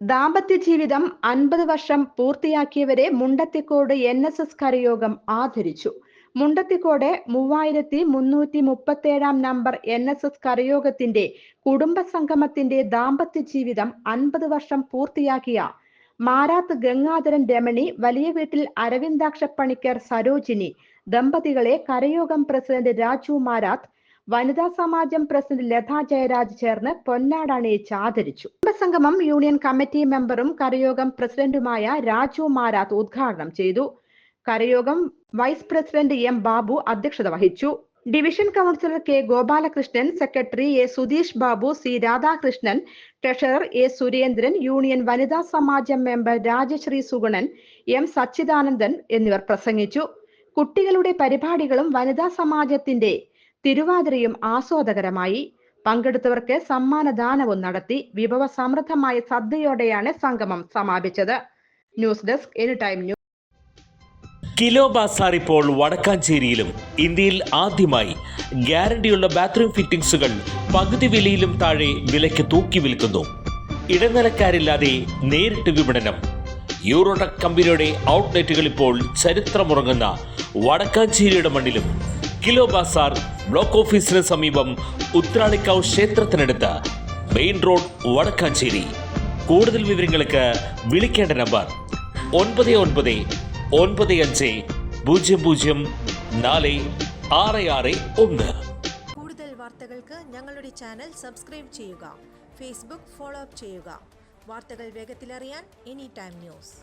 ദാമ്പത്യ ജീവിതം അൻപത് വർഷം പൂർത്തിയാക്കിയവരെ മുണ്ടത്തിക്കോട് എൻ എസ് എസ് കരയോഗം ആദരിച്ചു. മുണ്ടത്തിക്കോട് മൂവായിരത്തി മുന്നൂറ്റി മുപ്പത്തേഴാം നമ്പർ എൻ എസ് എസ് കരയോഗത്തിന്റെ കുടുംബ സംഗമത്തിന്റെ ദാമ്പത്യ ജീവിതം അൻപത് വർഷം പൂർത്തിയാക്കിയ മാരാത്ത് ഗംഗാധരൻ രമണി വലിയ വീട്ടിൽ അരവിന്ദാക്ഷ പണിക്കർ സരോജിനി ദമ്പതികളെ കരയോഗം പ്രസിഡന്റ് രാജു മാരാത്ത് വനിതാ സമാജം പ്രസിഡന്റ് ലതാ ജയരാജ് ചേർന്ന് പൊന്നാടണി ആദരിച്ചു. കുടുംബസംഗമം യൂണിയൻ കമ്മിറ്റി മെമ്പറും കരയോഗം പ്രസിഡന്റുമായ രാജു മാരാത്ത് ഉദ്ഘാടനം ചെയ്തു. കരയോഗം വൈസ് പ്രസിഡന്റ് എം ബാബു അധ്യക്ഷത വഹിച്ചു. Division councillor K Gopalakrishnan secretary A Sudheesh Babu C Radhakrishnan treasurer A Surendran union Vanitha Samajam member Rajashree Sugunan M Sachidanandan എന്നിവർ പ്രസംഗിച്ചു. കുട്ടികളുടെ പരിപാടികളും വനിതാ സമാജത്തിന്റെ തിരുവാതിരയും ആസ്വാദകരമായി. പങ്കെടുത്തവർക്ക് സമ്മാനദാനവും നടത്തി വിഭവ സമൃദ്ധമായ സദ്യയോടെയാണ് സംഗമം സമാപിച്ചത്. News desk any time news kilo bazaar ഇപ്പോൾ വടക്കാഞ്ചേരിയിലും. ഇന്ത്യയിൽ ആദ്യമായി ഗ്യാരണ്ടിയുള്ള ബാത്റൂം ഫിറ്റിംഗ്സുകൾ പകുതി വിലയിലും താഴെ വിലയ്ക്ക് തൂക്കി വിൽക്കുന്നു. ഇടനിലക്കാരില്ലാതെ നേരിട്ട് വിപണനം. യൂറോടെക് കമ്പനിയുടെ ഔട്ട്ലെറ്റുകൾ ഇപ്പോൾ ചരിത്രമുറങ്ങുന്ന വടക്കാഞ്ചേരിയുടെ മണ്ണിലും. കിലോ ബാസാർ ബ്ലോക്ക് ഓഫീസിന് സമീപം ഉത്രാളിക്കാവ് ക്ഷേത്രത്തിനടുത്ത് മെയിൻ റോഡ് വടക്കാഞ്ചേരി. കൂടുതൽ വിവരങ്ങൾക്ക് വിളിക്കേണ്ട നമ്പർ ഒൻപത് ഒൻപത് ഒൻപത് അഞ്ച് പൂജ്യം പൂജ്യം നാല് ആറ് ആറ് ഒന്ന്. കൂടുതൽ വാർത്തകൾക്ക് ഞങ്ങളുടെ ചാനൽ സബ്സ്ക്രൈബ് ചെയ്യുക ഫേസ്ബുക്ക് ഫോളോ അപ്പ് ചെയ്യുക. വാർത്തകൾ വേഗത്തിലറിയാൻ എനി ടൈം ന്യൂസ്